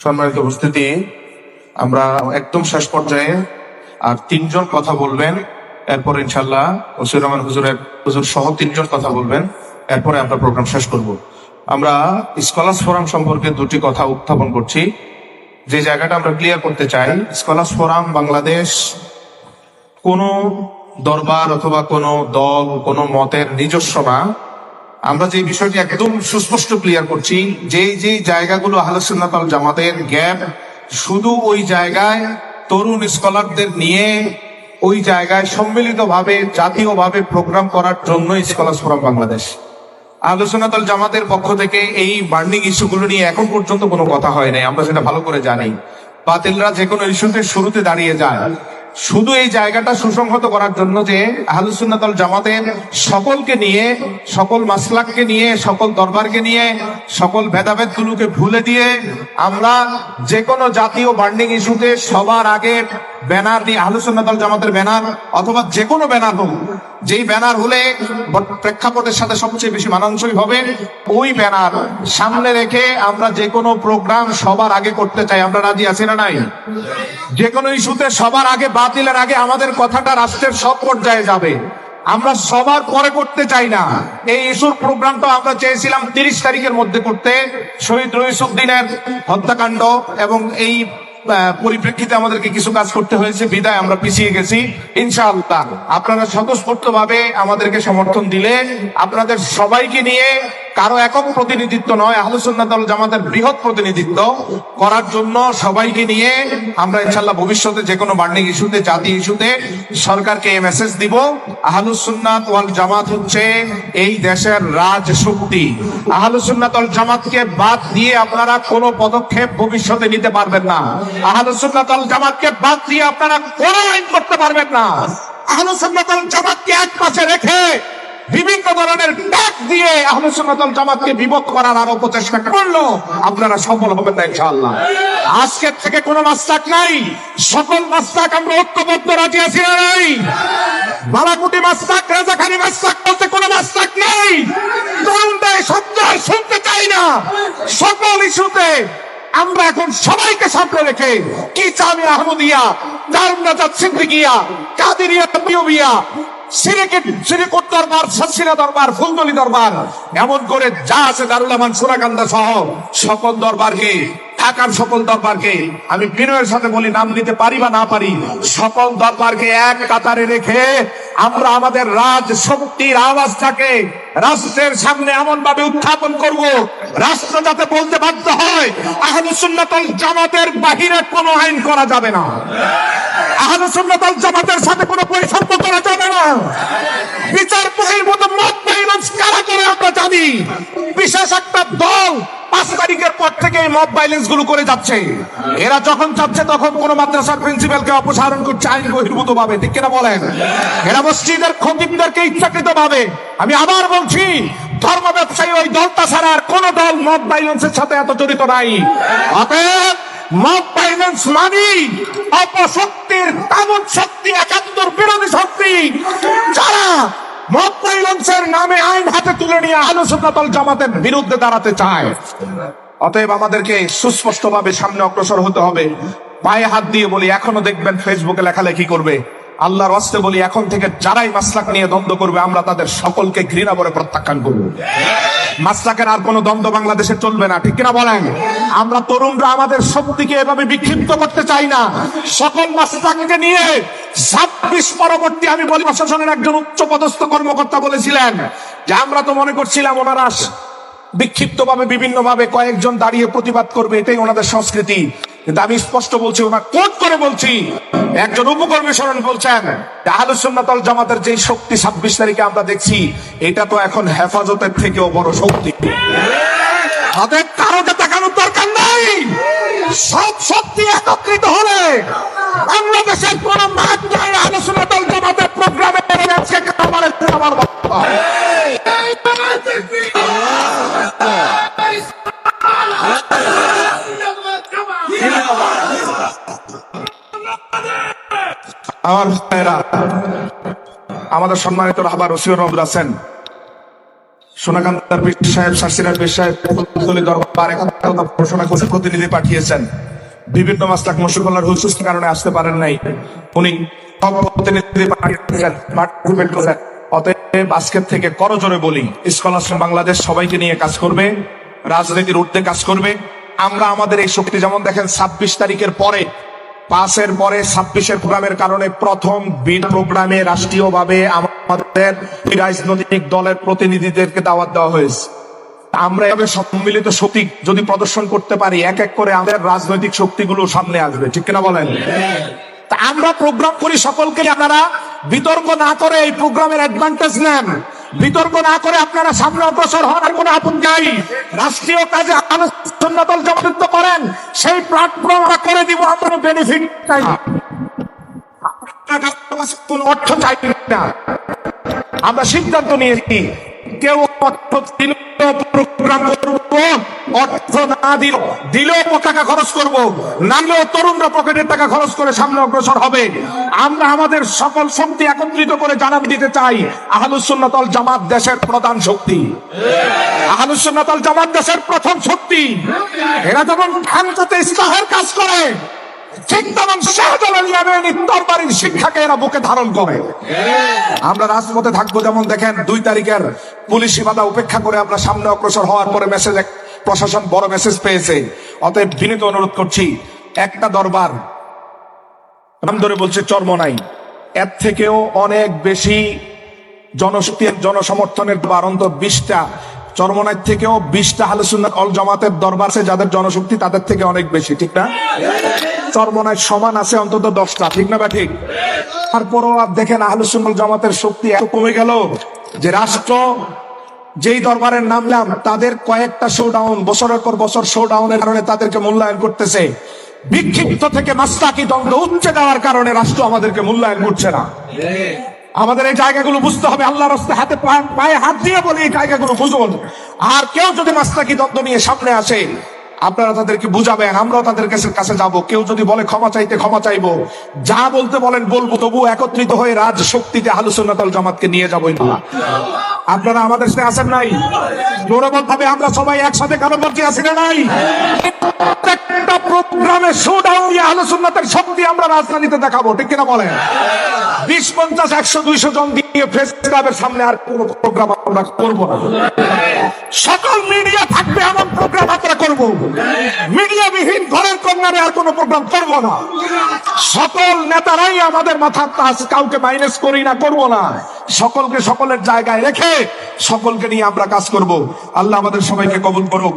সম্মানিত উপস্থিতি, আমরা একদম শেষ পর্যায়ে আর তিনজন কথা বলবেন, এরপর ইনশাল্লাহ ওসির রহমান হুজুরের হুজুর সহ তিনজন কথা বলবেন, এরপরে আমরা প্রোগ্রাম শেষ করব। আমরা স্কলার্স ফোরাম সম্পর্কে দুটি কথা উত্থাপন করছি। যে জায়গাটা আমরা ক্লিয়ার করতে চাই স্কলার্স ফোরাম বাংলাদেশ কোনো দরবার অথবা কোনো দল, কোনো মতের নিজস্ব না। আমরা যে বিষয়টি একদম সুস্পষ্ট ক্লিয়ার করছি যে যে জায়গাগুলো আহলসুন্নাতাল জামাতের গ্যাপ শুধু ওই জায়গায় তরুণ স্কলারদের নিয়ে ওই জায়গায় সম্মিলিতভাবে, জাতীয়ভাবে প্রোগ্রাম করার জন্য স্কলার্স ফোরাম বাংলাদেশ। আলোচনাতল জামাতের পক্ষ থেকে এই বার্নিং ইস্যুগুলো নিয়ে এখন পর্যন্ত কোনো কথা হয় নাই, আমরা সেটা ভালো করে জানি। বাতিলরা যে কোনো ইস্যুতে শুরুতে দাঁড়িয়ে যায়। শুধু এই জায়গাটা সুসংহত করার জন্য যে আহলুসুন্নাতল জামাতের সকলকে নিয়ে, সকল মাসলাককে নিয়ে, সকল দরবারকে নিয়ে, সকল ভেদাভেদ গুলোকে ভুলে দিয়ে আমরা যে কোনো জাতীয় বার্নিং ইস্যুতে সবার আগে ব্যানার নিয়ে আহলুসুন্নাতল জামাতের ব্যানার অথবা যে কোনো ব্যানার হোক যেই ব্যানার হলে প্রেক্ষাপটের সাথে সবচেয়ে বেশি মানানসই হবে, ওই ব্যানার সামনে রেখে আমরা যে কোনো প্রোগ্রাম সবার আগে করতে চাই। আমরা রাজি আছি না নাই? যে কোনো ইস্যুতে সবার আগে, বাতিলের আগে আমাদের কথাটা রাষ্ট্রের সব পর্যায়ে যাবে। আমরা সবার পরে করতে চাই না। এই ইস্যুর প্রোগ্রামটা আমরা চেয়েছিলাম তিরিশ তারিখের মধ্যে করতে। শহীদ রহিসুদ্দিনের হত্যাকাণ্ড এবং এই পরিপ্রেক্ষিতে আমাদেরকে কিছু কাজ করতে হয়েছে। বিদায়, আমরা পিছিয়ে গেছি। ইনশাআল্লাহ। আপনারা স্বতঃস্ফূর্ত ভাবে আমাদেরকে সমর্থন দিলে আপনাদের সবাইকে নিয়ে কারও একক প্রতিনিধিত্ব নয় আহলুসুন্নাতল জামাতের বৃহৎ প্রতিনিধিত্ব করার জন্য সবাইকে নিয়ে আমরা ইনশাল্লাহ ভবিষ্যতে যে কোনো বার্নিং ইস্যুতে, জাতি ইস্যুতে সরকারকে মেসেজ দিব। আহলুসুন্নাত ওয়াল জামাত হচ্ছে এই দেশের রাজ শক্তি আহলুসুন্নাতল জামাতকে বাদ দিয়ে আপনারা কোনো পদক্ষেপ ভবিষ্যতে নিতে পারবেন না। আহলুসুন্নাতল জামাতকে বাদ দিয়ে আপনারা কোনো আইন করতে পারবেন না। আহলুসুন্নাতল জামাতকে এক পাশে রেখে বিভিন্ন ধরনের ডাক দিয়ে আহলুসুন্নাতল জামাতকে বিভক্ত করার আরও প্রচেষ্টা করল। আপনারা সফল হবেন না ইনশাআল্লাহ। আজকের থেকে কোনো মাস্তাক নাই। সকল মাস্তাক আমরা ঐক্যবদ্ধ রাজি আছি না নাই? বালাকুটি মাস্তাক, রেজাখানি মাস্তাক বলতে কোনো মাস্তাক নেই। তরুণদের শব্দ শুনতে চাই না। সকল ইস্যুতে আমরা এখন সবাইকে সামনে রেখে কি চামি আহমদিয়া দারুনাজাত সিদ্দিকিয়া, কাদিরিয়া বিয়া আমি বিনয়ের সাথে বলি, নাম দিতে পারি বা না পারি, সকল দরবারকে এক কাতারে রেখে আমরা আমাদের রাজ শক্তির আওয়াজটাকে রাষ্ট্রের সামনে এমন ভাবে উত্থাপন করব, রাষ্ট্র যাতে বলতে বাধ্য হয়, আহলে জামাতের বাহিরে কোনো আইন করা যাবে না। আহলে জামাতের সাথে কোনো করা যাবে না বিচার বহির্ভূত মত বহির্ভূত কারা করে আমরা জানি। বিশেষ একটা দল পাঁচ তারিখের পর থেকে মব ভাইলেন্সগুলো করে যাচ্ছে। এরা যখন চাচ্ছে তখন কোন মাদ্রাসার অপসারণ করছে আইন বহির্ভূত ভাবে ঠিক কিনা বলেন? এরা মসজিদের খতিবদেরকে ইচ্ছাকৃত ভাবে আমি আবার বলছি ধর্ম ব্যবসায়ী ওই দলটা ছাড়া আর কোন দল মব ভাইলেন্সের সাথে এত জড়িত নাই। অতএব মব তামন শক্তি, একাত্তর শক্তি। যারা নামে আইন হাতে তুলে নিয়ে বিরুদ্ধে দাঁড়াতে চায়, অতএব আমাদেরকে সুস্পষ্ট ভাবে সামনে অগ্রসর হতে হবে। পায়ে হাত দিয়ে বলি, এখনও দেখবেন ফেসবুকে লেখালেখি করবে। আল্লাহর হস্তে বলি, এখন থেকে যারাই মাসলাক নিয়ে দ্বন্দ্ব করবে, আমরা তাদের সকলকে ঘৃণা করে প্রত্যাখ্যান করব। মাসলাকের আর কোনো দ্বন্দ্ব বাংলাদেশে চলবে না, ঠিক কিনা বলেন? আমরা তরুণরা আমাদের শক্তিকে এভাবে বিক্ষিপ্ত করতে চাই না। সকল মাসলাককে নিয়ে ছাব্বিশ পরবর্তী আমি বলি, প্রশাসনের একজন উচ্চ পদস্থ কর্মকর্তা বলেছিলেন যে, আমরা তো মনে করছিলাম ওনারা বিক্ষিপ্ত ভাবে বিভিন্ন ভাবে কয়েকজন দাঁড়িয়ে প্রতিবাদ করবে, এটাই ওনাদের সংস্কৃতি। কিন্তু আমি স্পষ্ট বলছি, ওনার কোট করে বলছি। একজন উপকর্মী স্মরণ বলছেন আলোচনাতল জামাতের যে শক্তি ছাব্বিশ তারিখে আমরা দেখছি, এটা তো এখন হেফাজতের থেকেও বড় শক্তি। তাদের কারোকে তাকানোর দরকার আমার আমাদের সম্মানিত রাহবার রসিউর রহমদ আছেন। সোনাকান্তার পীর সাহেব পীর ঘোষণা করে প্রতিনিধি পাঠিয়েছেন। বিভিন্ন কারণে আসতে পারেন নাই। উনি সব প্রতিনিধি পাঠিয়েছেন অতএব আজকের থেকে করজোরে বলি বাংলাদেশ সবাইকে নিয়ে কাজ করবে, রাজনীতির ঊর্ধ্বে কাজ করবে। আমরা আমাদের এই শক্তি যেমন দেখেন ছাব্বিশ তারিখের পরে, পাঁচের পরে, ছাব্বিশের প্রোগ্রামের কারণে প্রথম বিল প্রোগ্রামে রাষ্ট্রীয়ভাবে আমাদের রাজনৈতিক দলের প্রতিনিধিদেরকে দাওয়াত দেওয়া হয়েছে। আমরা এভাবে সম্মিলিত শক্তি যদি প্রদর্শন করতে পারি, এক এক করে আমাদের রাজনৈতিক শক্তিগুলো সামনে আসবে। ঠিক কিনা বলেন? আমরা প্রোগ্রাম করি সকলকে, আপনারা বিতর্ক না করে এই প্রোগ্রামের অ্যাডভান্টেজ নেন। বিতর্ক না করে আপনারা সামনে অগ্রসর হওয়ার আর কোনো আপন নাই। রাষ্ট্রীয় কাজে আলোচনা দল করেন, সেই প্ল্যাটফর্ম করে দিব আপনার বেনিফিট চাই কোনো অর্থ চাই না। আমরা সিদ্ধান্ত নিয়েছি কেউ অর্থ দিল প্রোগ্রাম করব, অর্থ না দিল, দিলেও টাকা খরচ করব না দিলেও তরুণরা পকেটের টাকা খরচ করে সামনে অগ্রসর হবে। আমরা আমাদের সকল শক্তি একত্রিত করে জানান দিতে চাই আহলুসুন্নতল জামাত দেশের প্রধান শক্তি। আহলুসুন্নতল জামাত দেশের প্রথম শক্তি। এরা যখন খানকাতে ইসলাহের কাজ করে তেমন শাহজালাল ইয়ামানি দরবারের শিক্ষাকে এরা বুকে ধারণ করে? আমরা রাজপথে থাকব যেমন দেখেন, দুই পুলিশি উপেক্ষা করে আমরা সামনে অগ্রসর হওয়ার পরে মেসেজ প্রশাসন বড় মেসেজ পেয়েছে। অতএব বিনীত অনুরোধ করছি, একটা দরবার, নাম ধরে বলছে চর্মনাই এর থেকেও অনেক বেশি জনশক্তি, জনসমর্থনের দরবার, অন্তত বিশটা। চর্মনাইর থেকেও বিশটা হালুসুন্নাত অল জামাতের দরবার যাদের জনশক্তি তাদের থেকে অনেক বেশি, ঠিক না? চর্মনায় সমান আছে অন্তত দশটা, ঠিক না ঠিক? তারপরও আপ দেখেন আহলুসুন্নাল জামাতের শক্তি এত কমে গেল যে রাষ্ট্র যেই দরবারের নামলাম, তাদের কয়েকটা শোডাউন বছরের পর বছর শোডাউনের কারণে তাদেরকে মূল্যায়ন করতেছে। বিক্ষিপ্ত থেকে মাস্তাকি দ্বন্দ্ব উচ্চে দেওয়ার কারণে রাষ্ট্র আমাদেরকে মূল্যায়ন করছে না। আমাদের এই জায়গাগুলো বুঝতে হবে, আল্লাহর রাস্তায় হাতে পায়ে হাত দিয়ে বলে এই জায়গাগুলো বুঝুন। আর কেউ যদি মাস্তাকি দ্বন্দ্ব নিয়ে সামনে আসে আপনারা তাদেরকে বুঝাবেন, আমরাও তাদের কাছে যাব। কেউ যদি বলে ক্ষমা চাইতে ক্ষমা চাইব, যা বলতে বলেন বলব তবু একত্রিত হয়ে রাজ শক্তিতে আলোচনাতল জামাতকে নিয়ে যাব। আপনারা আমাদের সাথে আছেন নাই? জোরবদ্ধ ভাবে আমরা সবাই একসাথে কারও মধ্যে আছি না নাই? আলোচনাতের শক্তি আমরা রাজধানীতে দেখাবো, ঠিক কিনা বলেন? বিশ, পঞ্চাশ, একশো, দুইশো জন ক্লাবের সামনে আর কোনো প্রোগ্রাম আমরা করব না। সকল মিডিয়া থাকবে এমন প্রোগ্রাম আমরা করব। মিডিয়া বিহীন ঘরের কন্যারে আর কোনো প্রোগ্রাম করব না। সকল নেতারাই আমাদের মাথার তাজ, কাউকে মাইনাস করি না, করব না। সকলকে সকলের জায়গায় রেখে সকলকে নিয়ে আমরা কাজ করব। আল্লাহ আমাদের সবাইকে কবুল করুক।